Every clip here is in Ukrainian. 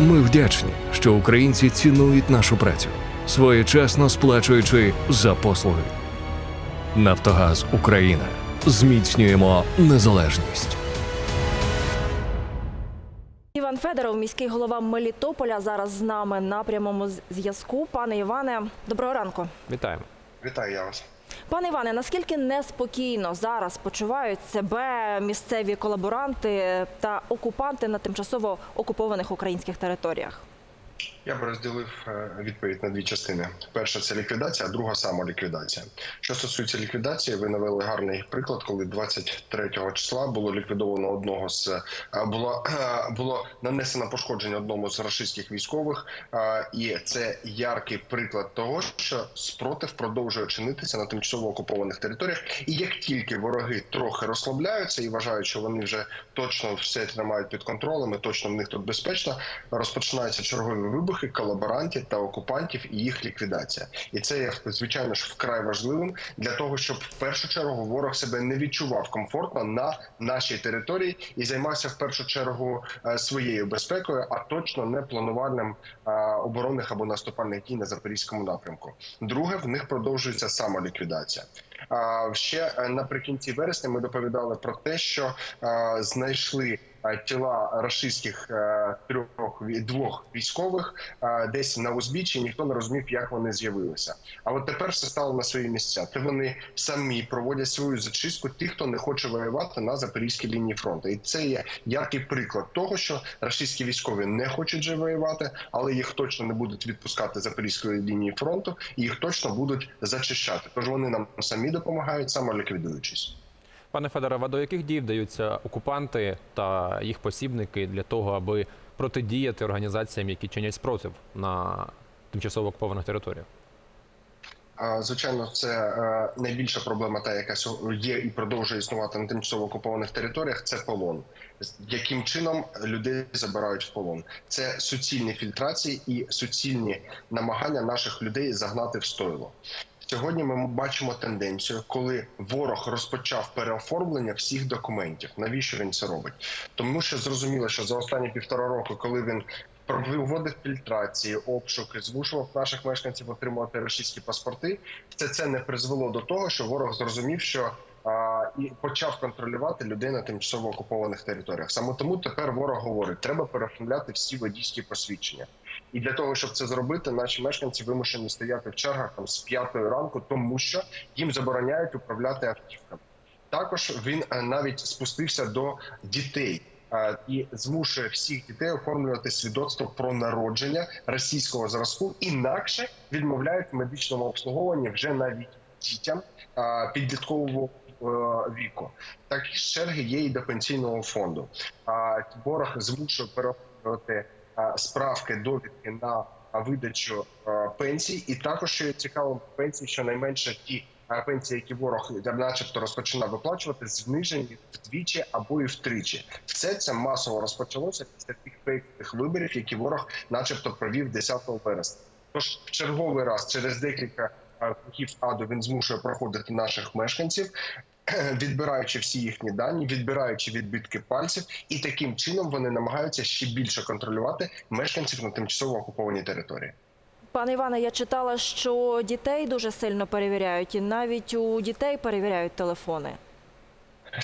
Ми вдячні, що українці цінують нашу працю, своєчасно сплачуючи за послуги. Нафтогаз Україна. Зміцнюємо незалежність. Іван Федоров, міський голова Мелітополя, зараз з нами на прямому зв'язку. Пане Іване, доброго ранку. Вітаємо. Вітаю я вас. Пане Іване, наскільки неспокійно зараз почувають себе місцеві колаборанти та окупанти на тимчасово окупованих українських територіях? Я б розділив е, відповідь на дві частини. Перша це ліквідація, а друга самоліквідація. Що стосується ліквідації, ви навели гарний приклад, коли 23 числа було ліквідовано одного з е, було, е, було нанесено пошкодження одному з рашистських військових, і це яркий приклад того, що спротив продовжує чинитися на тимчасово окупованих територіях. І як тільки вороги трохи розслабляються і вважають, що вони вже точно все тримають під контролем, і точно в них тут безпечно, розпочинаються чергові вибухи колаборантів та окупантів і їх ліквідація. І це є звичайно ж вкрай важливим для того, щоб в першу чергу ворог себе не відчував комфортно на нашій території і займався в першу чергу е, своєю безпекою, а точно не плануванням е, оборонних або наступальних дій на запорізькому напрямку. Друге, в них продовжується самоліквідація. Ще е, наприкінці вересня ми доповідали про те, що е, знайшли е, тіла рашистських трьох двох військових десь на узбіччі. Ніхто не розумів, як вони з'явилися. А от тепер все стало на свої місця. Те вони самі проводять свою зачистку тих, хто не хоче воювати на запорізькій лінії фронту. І це є яркий приклад того, що рашистські військові не хочуть вже воювати, але їх точно не будуть відпускати запорізької лінії фронту, і їх точно будуть зачищати. Тож вони нам самі допомагають самоліквідуючись. Пане Федоре, а до яких дій вдаються окупанти та їх посібники для того, аби протидіяти організаціям, які чинять спротив на тимчасово окупованих територіях? Звичайно, це е, найбільша проблема, та яка є і продовжує існувати на тимчасово окупованих територіях. Це полон. Яким чином людей забирають в полон? Це суцільні фільтрації і суцільні намагання наших людей загнати в стойло. Сьогодні ми бачимо тенденцію, коли ворог розпочав переоформлення всіх документів. Навіщо він це робить? Тому що зрозуміло, що за останні півтора року, коли він проводив фільтрації, обшуки, змушував наших мешканців отримувати російські паспорти, все це не призвело до того, що ворог зрозумів, що і почав контролювати людей на тимчасово окупованих територіях. Саме тому тепер ворог говорить, треба переоформляти всі водійські посвідчення. І для того, щоб це зробити, наші мешканці вимушені стояти в чергах там з п'ятої ранку, тому що їм забороняють управляти автівками. Також він е, навіть спустився до дітей і змушує всіх дітей оформлювати свідоцтво про народження російського зразку, інакше відмовляють в медичному обслуговуванні вже навіть дітям е, підліткового е, віку. Такі черги є і до пенсійного фонду. Ворог змушує переоформлювати е, справки, довідки на е, видачу е, пенсій, і також цікаво пенсії, що найменше ті е, пенсії, які ворог начебто розпочинав виплачувати, знижені вдвічі або і втричі. Все це масово розпочалося після тих фейкових виборів, які ворог, начебто, провів 10 вересня. Тож в черговий раз через декілька е, аду він змушує проходити наших мешканців. Відбираючи всі їхні дані, відбираючи відбитки пальців, і таким чином вони намагаються ще більше контролювати мешканців на тимчасово окупованій території. Пане Іване, я читала, що дітей дуже сильно перевіряють, і навіть у дітей перевіряють телефони.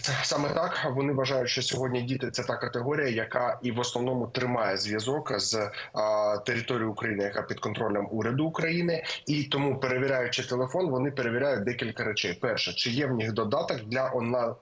Це саме так. Вони вважають, що сьогодні діти це та категорія, яка і в основному тримає зв'язок з а, територією України, яка під контролем уряду України, і тому, перевіряючи телефон, вони перевіряють декілька речей. Перше, чи є в них додаток для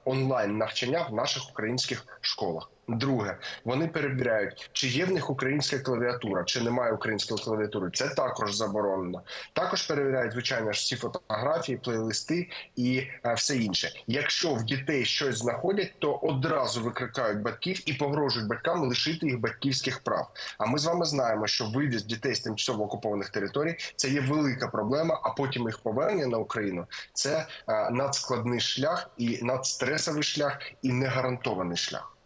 онлайн навчання в наших українських школах. Друге, вони перевіряють, чи є в них українська клавіатура, чи немає української клавіатури. Це також заборонено. Також перевіряють звичайно ж всі фотографії, плейлисти і е, все інше. Якщо в дітей щось знаходять, то одразу викликають батьків і погрожують батькам лишити їх батьківських прав. А ми з вами знаємо, що вивіз дітей з тимчасово окупованих територій це є велика проблема. А потім їх повернення на Україну це е, надскладний шлях і надстресовий шлях, і негарантований шлях.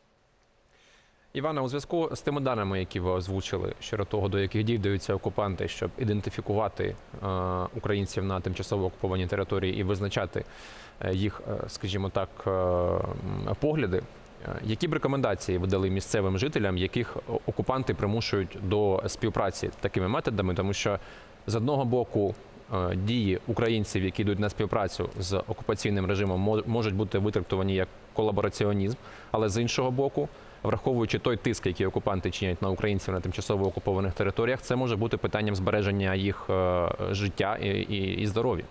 Івана, у зв'язку з тими даними, які ви озвучили щодо того, до яких дій вдаються окупанти, щоб ідентифікувати е, українців на тимчасово окупованій території і визначати е, їх, е, скажімо так, погляди. Які б рекомендації ви дали місцевим жителям, яких окупанти примушують до співпраці такими методами? Тому що з одного боку дії українців, які йдуть на співпрацю з окупаційним режимом, можуть бути витрактовані як колабораціонізм, але з іншого боку, враховуючи той тиск, який окупанти чинять на українців на тимчасово окупованих територіях, це може бути питанням збереження їх е, життя і, і, і здоров'я.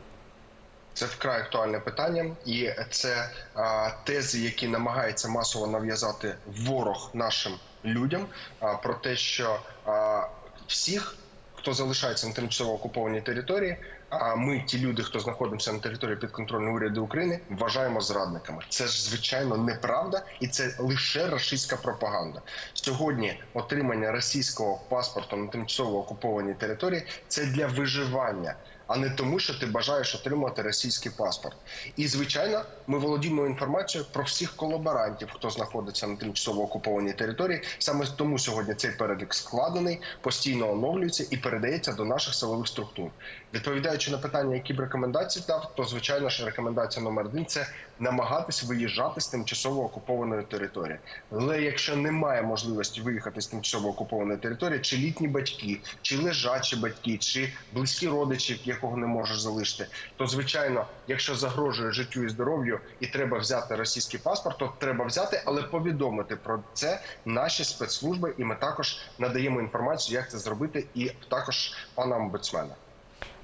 Це вкрай актуальне питання, і це а, тези, які намагається масово нав'язати ворог нашим людям, а, про те, що а, всіх, хто залишається на тимчасово окупованій території, а ми, ті люди, хто знаходимося на території підконтрольної уряду України, вважаємо зрадниками. Це ж звичайно неправда, і це лише рашистська пропаганда. Сьогодні отримання російського паспорту на тимчасово окупованій території це для виживання а не тому, що ти бажаєш отримати російський паспорт. І звичайно, ми володіємо інформацією про всіх колаборантів, хто знаходиться на тимчасово окупованій території. Саме тому сьогодні цей перелік складений, постійно оновлюється і передається до наших силових структур. Відповідаючи на питання, які б рекомендації дав, то звичайно ж рекомендація номер один це намагатись виїжджати з тимчасово окупованої території. Але якщо немає можливості виїхати з тимчасово окупованої території, чи літні батьки, чи лежачі батьки, чи близькі родичі, якого не можеш залишити, то звичайно, якщо загрожує життю і здоров'ю, і треба взяти російський паспорт, то треба взяти, але повідомити про це наші спецслужби, і ми також надаємо інформацію, як це зробити, і також пана омбудсмена.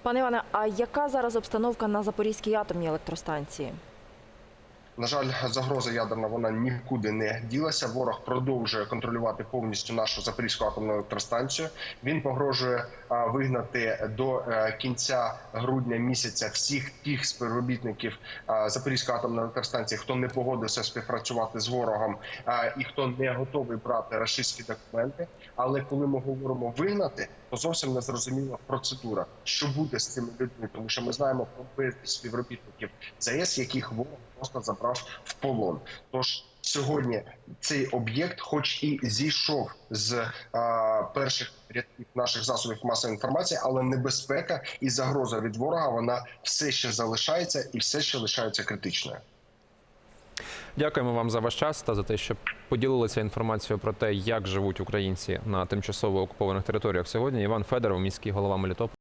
Пане Іване, а яка зараз обстановка на Запорізькій атомній електростанції? На жаль, загроза ядерна вона нікуди не ділася. Ворог продовжує контролювати повністю нашу запорізьку атомну електростанцію. Він погрожує вигнати до е, кінця грудня місяця всіх тих співробітників Запорізької атомної електростанції, хто не погодився співпрацювати з ворогом і хто не готовий брати рашистські документи. Але коли ми говоримо вигнати, то зовсім не зрозуміла процедура, що буде з цими людьми, тому що ми знаємо про безліч співробітників ЗАЕС, яких ворог просто забрав в полон. Тож сьогодні цей об'єкт, хоч і зійшов з а, перших рядків наших засобів масової інформації, але небезпека і загроза від ворога вона все ще залишається і все ще лишається критичною. Дякуємо вам за ваш час та за те, що поділилися інформацією про те, як живуть українці на тимчасово окупованих територіях сьогодні. Іван Федоров, міський голова Мелітополя.